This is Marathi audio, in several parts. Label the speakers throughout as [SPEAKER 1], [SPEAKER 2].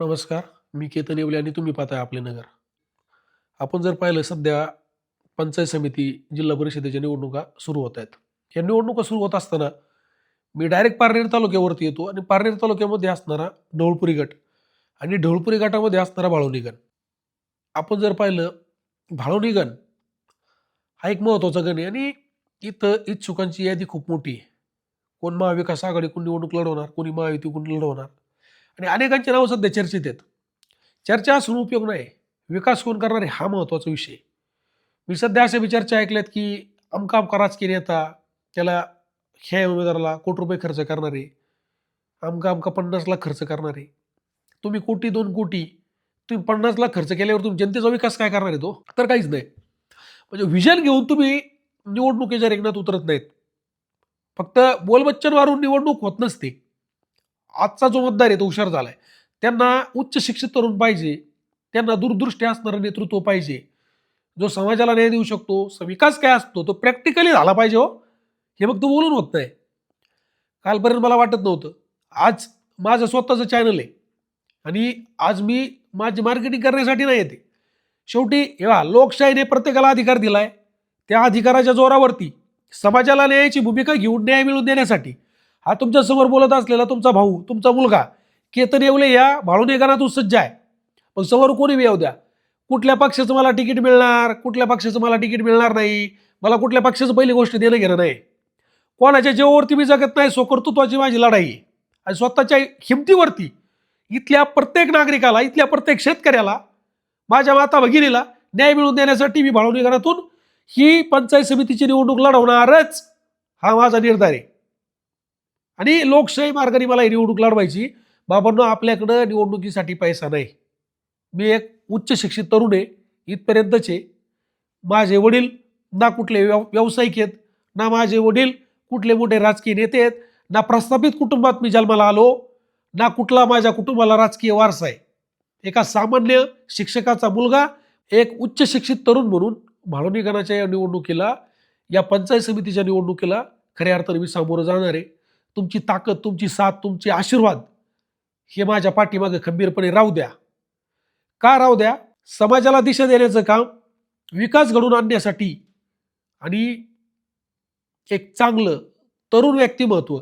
[SPEAKER 1] नमस्कार मी केतन येवले आणि तुम्ही पाहताय आपले नगर. आपण जर पाहिलं सध्या पंचायत समिती जिल्हा परिषदेच्या निवडणुका सुरू होत आहेत. या निवडणुका सुरू होत असताना मी डायरेक्ट पारनेर तालुक्यावरती येतो आणि पारनेर तालुक्यामध्ये असणारा ढवळपुरी गट आणि ढवळपुरी गटामध्ये असणारा भाळवणीगण आपण जर पाहिलं भाळवणीगण हा एक महत्त्वाचा गण आहे आणि इथं इच्छुकांची यादी खूप मोठी आहे. कोण महाविकास आघाडीकडून निवडणूक लढवणार कोणी महायुतीकडून लढवणार आणि अनेकांची नावं सध्या चर्चेत आहेत. चर्चा असून उपयोग नाही विकास कोण करणार आहे हा महत्त्वाचा विषय मी सध्या अशा बी चर्चा ऐकल्यात की अमका अमका राजकीय नेता त्याला ह्या उमेदवाराला कोटी रुपये खर्च करणारे अमका अमका पन्नास लाख खर्च करणारे तुम्ही कोटी दोन कोटी तुम्ही पन्नास लाख खर्च केल्यावर तुम्ही जनतेचा विकास काय करणार आहे तो? तर काहीच नाही. म्हणजे व्हिजन घेऊन तुम्ही निवडणुकीच्या रिंगणात उतरत नाहीत. फक्त बोलबच्चन मारून निवडणूक होत नसते. आजचा जो मतदार आहे तो हुशार झालाय. त्यांना उच्च शिक्षित तरुण पाहिजे. त्यांना दूरदृष्टी असणारं नेतृत्व पाहिजे. जो समाजाला न्याय देऊ शकतो स- विकास काय असतो तो प्रॅक्टिकली झाला पाहिजे हो. हे फक्त बोलून होत नाही कालपर्यंत मला वाटत नव्हतं. आज माझं स्वतःचं चॅनल आहे. आणि आज मी माझी मार्केटिंग करण्यासाठी नाही येते. शेवटी एव्हा लोकशाहीने प्रत्येकाला अधिकार दिलाय. त्या अधिकाराच्या जोरावरती समाजाला न्यायाची भूमिका घेऊन न्याय मिळवून देण्यासाठी हा तुमच्यासमोर बोलत असलेला तुमचा भाऊ तुमचा मुलगा केतन येवले या भाळून तू सज्ज आहे. पण समोर कोणी येऊ द्या. कुठल्या पक्षाचं मला तिकीट मिळणार कुठल्या पक्षाचं मला तिकीट मिळणार नाही मला कुठल्या पक्षाचं पहिली गोष्ट देणं घेणं नाही. कोणाच्या जेवावरती मी जगत नाही स्वकर्तृत्वाची माझी लढाई. आणि स्वतःच्या हिमतीवरती इथल्या प्रत्येक नागरिकाला इथल्या प्रत्येक शेतकऱ्याला माझ्या माता भगिनीला न्याय मिळवून देण्यासाठी मी भाळवणी घरातून ही पंचायत समितीची निवडणूक लढवणारच हा माझा निर्धार आहे. आणि लोकशाही मार्गाने मला ही निवडणूक लढवायची. बाबांनो आपल्याकडं निवडणुकीसाठी पैसा नाही. मी एक उच्च शिक्षित तरुण आहे इथपर्यंतचे. माझे वडील ना कुठले व्यव व्यावसायिक आहेत ना माझे वडील कुठले मोठे राजकीय नेते आहेत ना प्रस्थापित कुटुंबात मी जन्माला आलो ना कुठला माझ्या कुटुंबाला राजकीय वारसा आहे. एका सामान्य शिक्षकाचा मुलगा एक उच्च शिक्षित तरुण म्हणून भाळवणी गणाच्या या निवडणुकीला या पंचायत समितीच्या निवडणुकीला खऱ्या अर्थाने मी सामोरं जाणार आहे. तुमची ताकद तुमची साथ तुमचे आशीर्वाद हे माझ्या पाठीमागं खंबीरपणे राहू द्या. का राहू द्या? समाजाला दिशा देण्याचं काम विकास घडून आणण्यासाठी आणि एक चांगलं तरुण व्यक्तिमत्व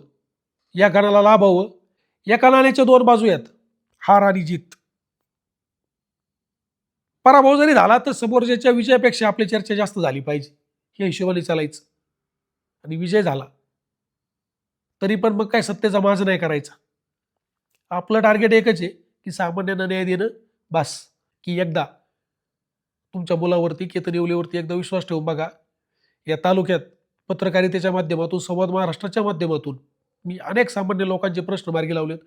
[SPEAKER 1] या गाण्याला लाभावं. या नाण्याच्या दोन बाजू आहेत हार आणि जीत. पराभव जरी झाला तर समोरच्याच्या विजयापेक्षा आपली चर्चा जास्त झाली पाहिजे. या हिशोबाने चालायचं. आणि विजय झाला. तरी पण मग काय सत्तेचा माज नाही करायचा. आपलं टार्गेट एकच आहे की सामान्यांना न्याय देणं बस. की एकदा तुमच्या मुलावरती केतन येवलेवरती एकदा विश्वास ठेवून बघा. या तालुक्यात पत्रकारितेच्या माध्यमातून संवाद महाराष्ट्राच्या माध्यमातून मी अनेक सामान्य लोकांचे प्रश्न मार्गी लावलेत.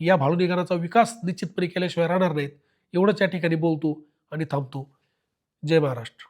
[SPEAKER 1] या भाळून विकास निश्चितपणे केल्याशिवाय राहणार नाहीत. एवढंच या ठिकाणी बोलतो आणि थांबतो. जय महाराष्ट्र.